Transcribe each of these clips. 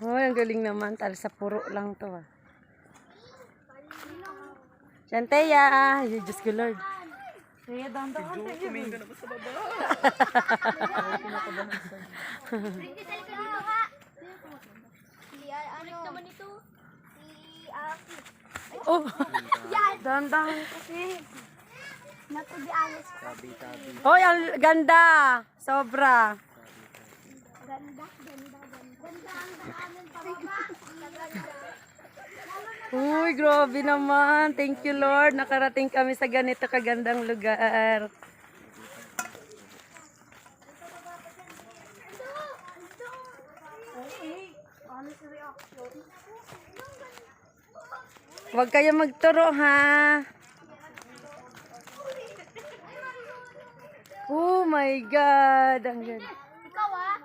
Hoy, ang galing naman. Tal sa puro lang to ah. Chanteya! Ay, Diyos ko Lord. Kaya dandan ka tayo. Tumingin ka na ba sa baba? Princess, ka dito ka. Si, ah, ano? naman ito. Si Aki. Oh! Yan! Dandan kasi. Nato di ayos ko. Tabi, tabi. Hoy, ang ganda! Sobra. Ganda, ganda, Uy, grabe naman. Thank you, Lord. Nakarating kami sa ganito kagandang lugar. Huwag kayo magturo, ha? Oh my God. Ang ganda. Ikaw ah.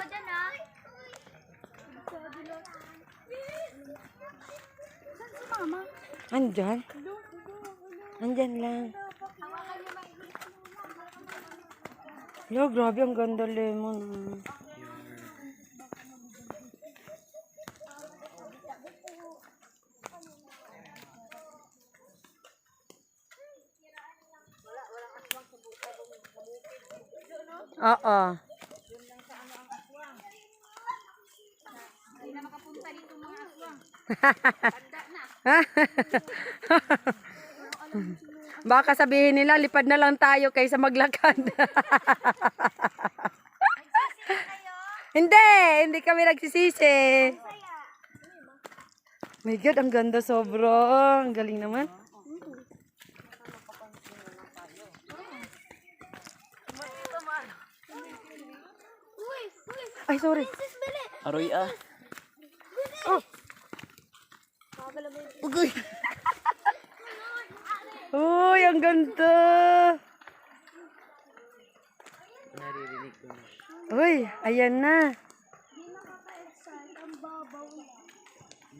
Pa dyan. Saan si mama? Andyan? Andyan lang. Lo, grabe ang ganda lemon. ah. Oo. Baka sabihin nila, lipad na lang tayo kaysa maglakad. hindi, hindi kami nagsisisi. My God, ang ganda sobra. Ang galing naman. Ay, sorry. Aroy ah. Ugoy. Uy, ang ganda. Naririnig ko na. Uy, ayan na.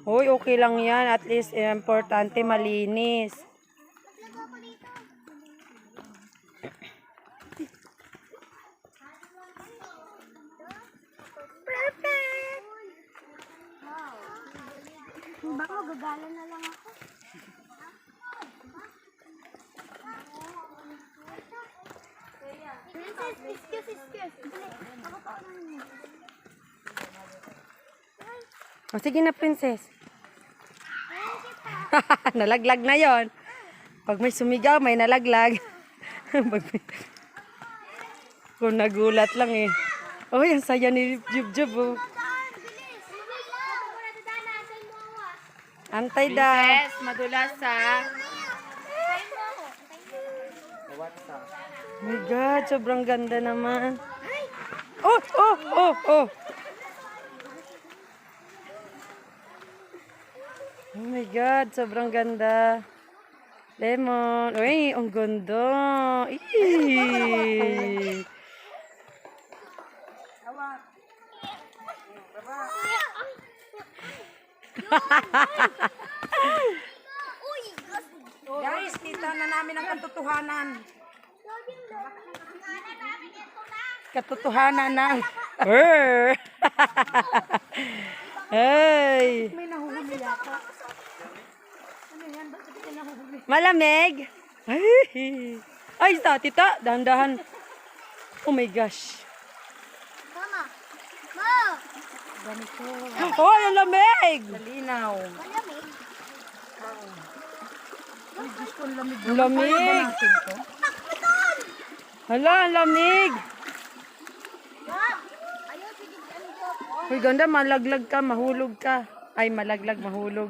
Uy, okay lang yan. At least, eh, importante, malinis. Baka gagala na lang ako. Princess, excuse, excuse. Ako pa ano O, sige na, princess. Nalaglag na yon. Pag may sumigaw, may nalaglag. Kung nagulat lang eh. Uy, ang saya ni Jub Jub. Oh. Daan, bilis. Wait lang. Ako na dadaan na. Saan mo ako ah? Antay daw. madulas. Saan mo ako? WhatsApp. My God, sobrang ganda naman. Oh, oh, oh, oh. Oh my God, sobrang ganda. Lemon. Uy, ang ganda. Eee. Guys, kita na namin ang katotohanan. Katotohanan ng... May nahuhuli yata. Malamig. Ay. Ay, ta, tita, dahan-dahan. Oh my gosh. Mama! Ma! Oh, ang lamig. Linaw. Malamig. Ay, Diyos ko, lamig. Ang lamig. Hala, ang lamig. Sige, ano? Uy, ganda, malaglag ka, mahulog ka. Ay, malaglag, mahulog.